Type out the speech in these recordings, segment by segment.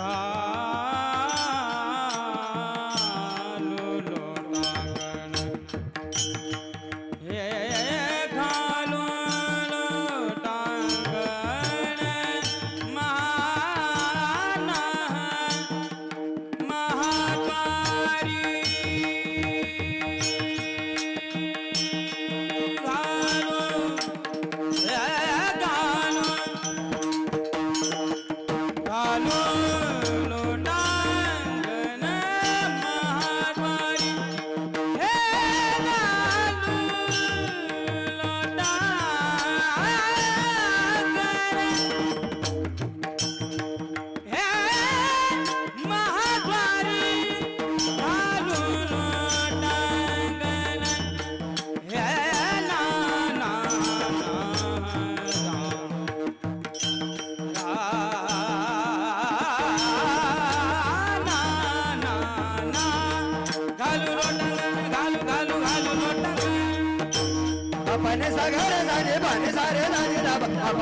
Sa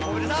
पुढला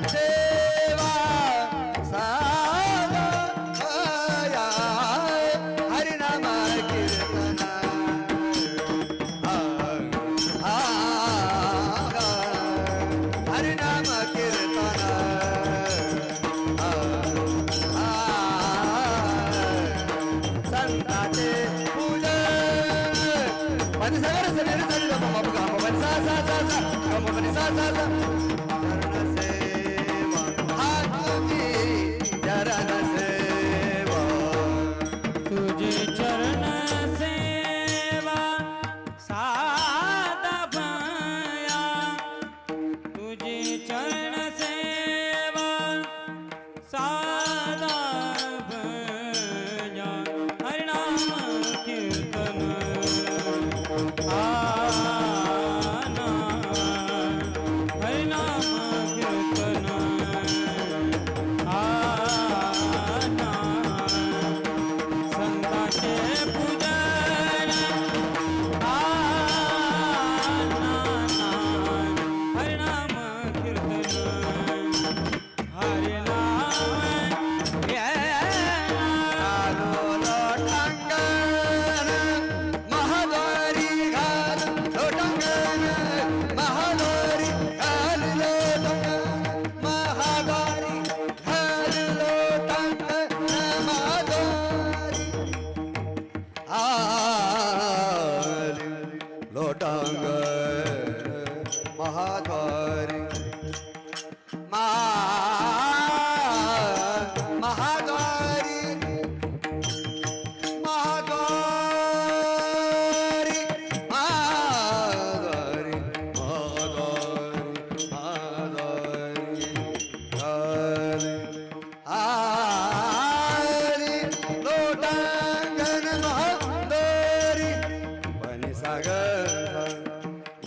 Mohammed. Sal, sal, sal.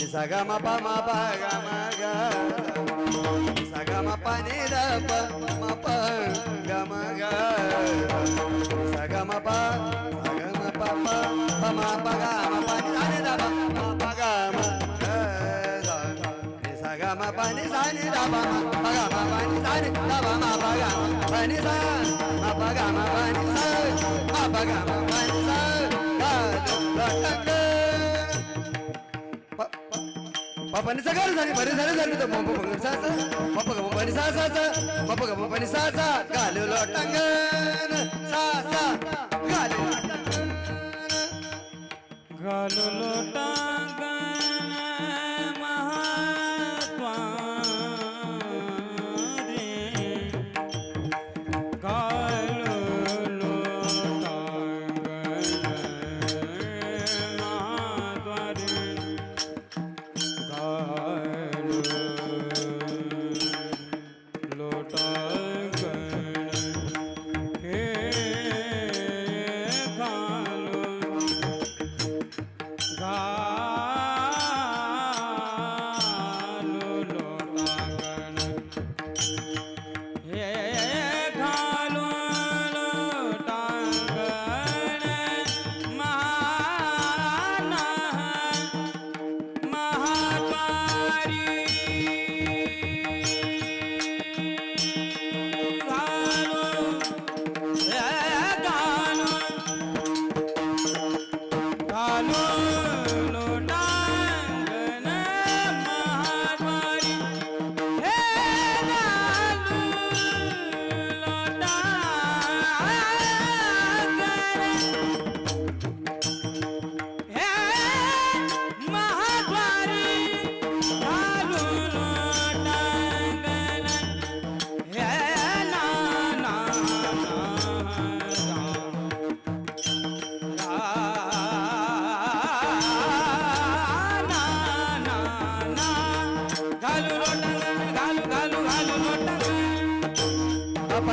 ni sagama pa ma pa ga ma ga ni sagama pa ni da pa ma pa ga ma ga ni sagama pa sagama pa pa pa ma pa ga ma pa ni da ni da pa ma pa ga ma ga ni sagama pa ni sa ni da pa ma pa ga ma pa ni sa ni da pa ma pa ga pa ni sa ma pa ga ma pa ni sa ma pa ga ma pa ni sa ga ga ga पापाने सगळं झाली बरे झाले झाले तर बापा बघ सासा सा सासा बापा सा सासा घालवलो टांगण सासा घालवलो घालवलो